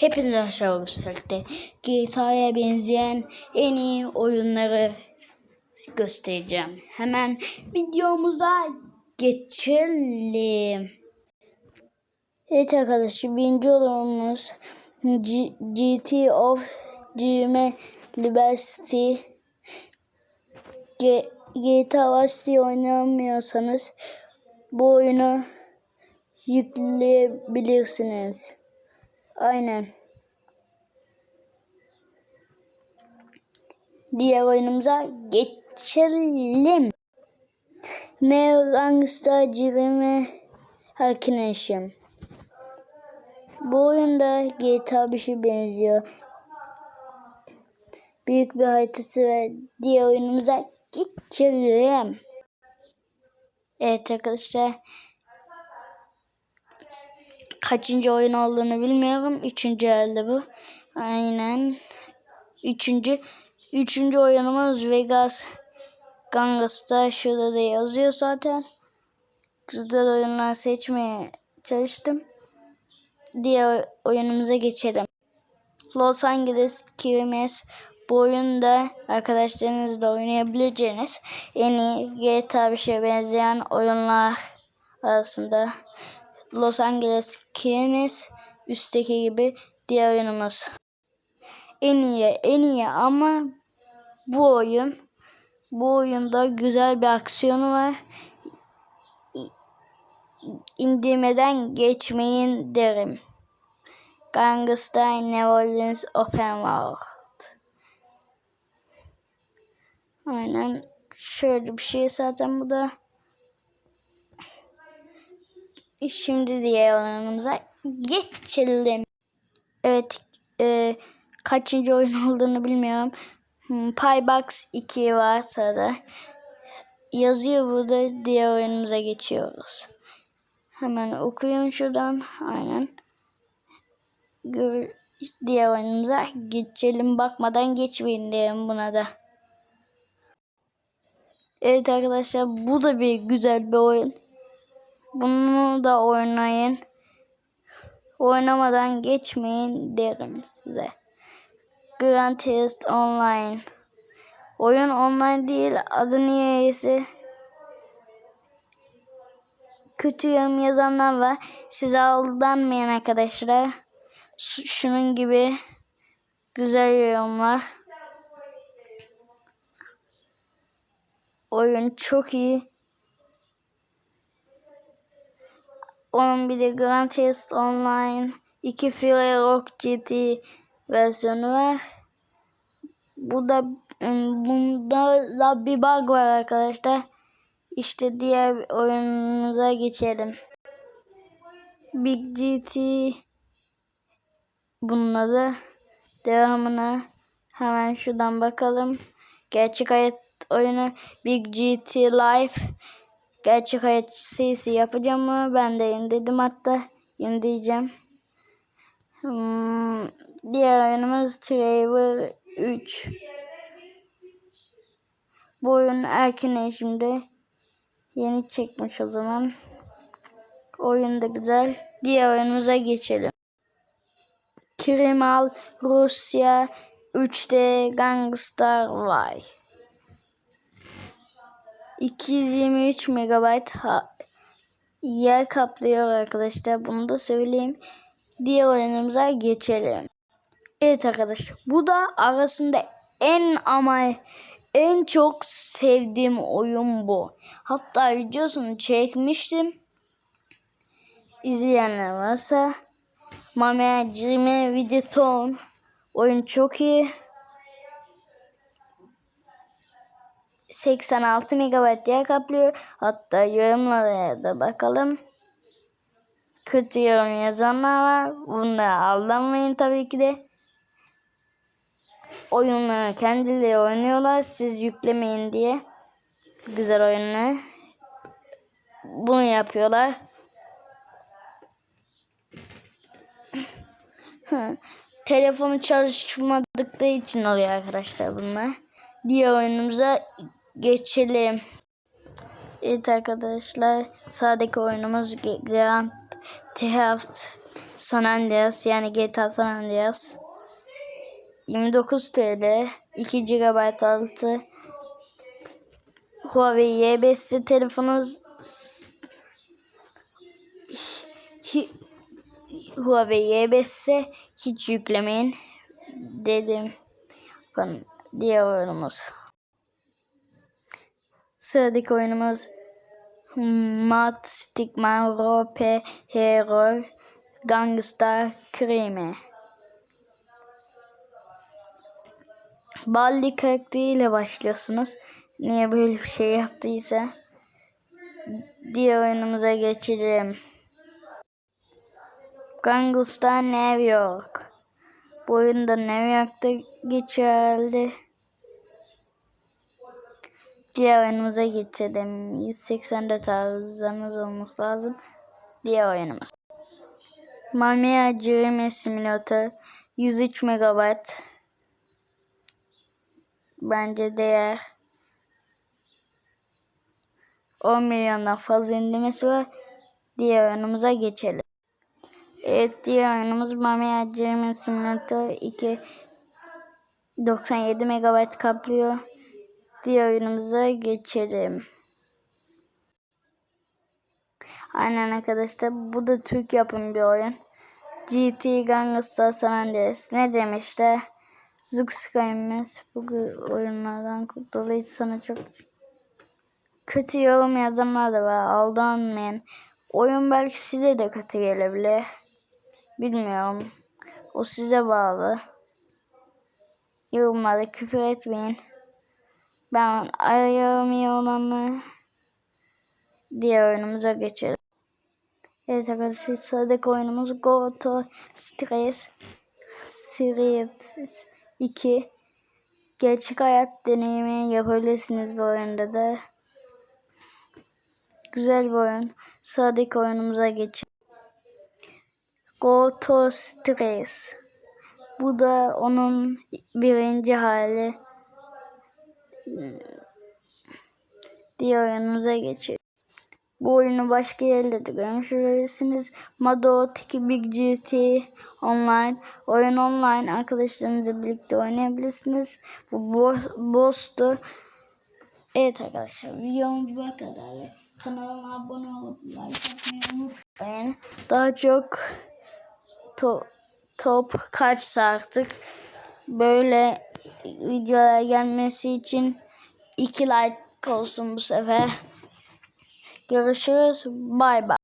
Hepinize aşağı olursak GTA'ya benzeyen en iyi oyunları göstereceğim. Hemen videomuza geçelim. Evet arkadaşlar birinci oyunumuz GT of Gme Liberty G- GTA Vice oynamıyorsanız bu oyunu yükleyebilirsiniz. Aynen. Diğer oyunumuza geçelim. Neo Gangsta Cirime Arkadaşım. Bu oyunda GTA bir şey benziyor. Büyük bir haritası ve diğer oyunumuza geçelim. Evet arkadaşlar. Kaçıncı oyun olduğunu bilmiyorum. Üçüncü elde bu. Aynen. Üçüncü. Üçüncü oyunumuz Vegas Gangsta. Şurada da yazıyor zaten. Güzel oyunlar seçmeye çalıştım. Diğer oyunumuza geçelim. Los Angeles Kirimes bu oyunda arkadaşlarınızla oynayabileceğiniz en iyi GTA bir şeye benzeyen oyunlar arasında Los Angeles Kirimes üstteki gibi diğer oyunumuz. En iyi, en iyi ama bu oyun bu oyunda güzel bir aksiyonu var. İndirmeden geçmeyin derim. Gangster New Orleans Open World. Aynen şöyle bir şey zaten bu da. Şimdi diğer oyunumuza geçelim. Evet e, kaçıncı oyun olduğunu bilmiyorum. Hmm, Paybox 2 var sırada. Yazıyor burada diğer oyunumuza geçiyoruz. Hemen okuyun şuradan. Aynen. Gör, diğer oyunumuza geçelim. Bakmadan geçmeyin diyelim buna da. Evet arkadaşlar bu da bir güzel bir oyun. Bunu da oynayın. Oynamadan geçmeyin derim size. Grand Theft Online. Oyun online değil. Adı niyeyse kötü yorum yazanlar var. Size aldanmayın arkadaşlar. Ş- şunun gibi güzel yorumlar. Oyun çok iyi. Onun bir de Grand Theft Online 2 Free Rock GT versiyonu var. Bu da bunda da bir bug var arkadaşlar. İşte diğer oyunumuza geçelim. Big GT bunun adı. Devamına hemen şuradan bakalım. Gerçek hayat oyunu Big GT Life. Gerçek hayat serisi yapacağım mı? Ben de indirdim hatta. indireceğim. Hmm, diğer oyunumuz Traver 3. Bu oyun erken erişimde yeni çekmiş o zaman. Oyun da güzel. Diğer oyunumuza geçelim. Krimal Rusya 3D Gangstar Vay. 223 MB ha yer kaplıyor arkadaşlar. Bunu da söyleyeyim. Diğer oyunumuza geçelim. Evet arkadaşlar. Bu da arasında en ama en çok sevdiğim oyun bu. Hatta videosunu çekmiştim. İzleyenler varsa Mame Cime Videoton oyun çok iyi. 86 MB yer kaplıyor. Hatta yorumlara da bakalım. Kötü yorum yazanlar var. Bunlara aldanmayın tabii ki de. Oyunları kendileri oynuyorlar. Siz yüklemeyin diye. Güzel oyunlar. Bunu yapıyorlar. Telefonu çalışmadıkları için oluyor arkadaşlar bunlar. Diğer oyunumuza geçelim. Evet arkadaşlar sağdaki oyunumuz Grand Theft San Andreas yani GTA San Andreas 29 TL 2 GB altı Huawei Y5'si telefonunuz Huawei Y5'se hiç yüklemeyin dedim. Diğer oyunumuz. Sıradaki oyunumuz Mat Stickman Rope Hero Gangsta Krimi. Baldi karakteriyle başlıyorsunuz. Niye böyle bir şey yaptıysa. Diğer oyunumuza geçelim. Gangsta New York. Bu oyunda New York'ta geçerli. Diğer oyunumuza geçelim. 184 hafızanız olması lazım. Diğer oyunumuz. Mamiya Dream Simulator 103 MB. Bence değer. 10 milyondan fazla indirmesi var. Diğer oyunumuza geçelim. Evet diğer oyunumuz Mamiya Dream Simulator 2 97 MB kaplıyor. Diğer oyunumuza geçelim. Aynen arkadaşlar bu da Türk yapım bir oyun. GT Gangsta San Andreas ne demişler? Zuxkayımız bu oyunlardan dolayı sana çok kötü yorum yazanlar da var. Aldanmayın. Oyun belki size de kötü gelebilir. Bilmiyorum. O size bağlı. Yorumlarda küfür etmeyin. Ben ayarım iyi olanı diğer oyunumuza geçelim. Evet arkadaşlar sıradaki oyunumuz Go to Stress Series 2 Gerçek hayat deneyimi yapabilirsiniz bu oyunda da. Güzel bir oyun. Sıradaki oyunumuza geçelim. Go to Stress. Bu da onun birinci hali. Diğer oyunumuza geçelim. Bu oyunu başka yerlerde görmüşsünüz. Mado, Tiki Big GT online. Oyun online arkadaşlarınızla birlikte oynayabilirsiniz. Bu boss, boss'tu. Evet arkadaşlar videomuz bu kadar. Kanalıma abone olup like atmayı unutmayın. Daha çok to top kaçsa artık böyle videolar gelmesi için iki like olsun bu sefer. Görüşürüz. Bay bay.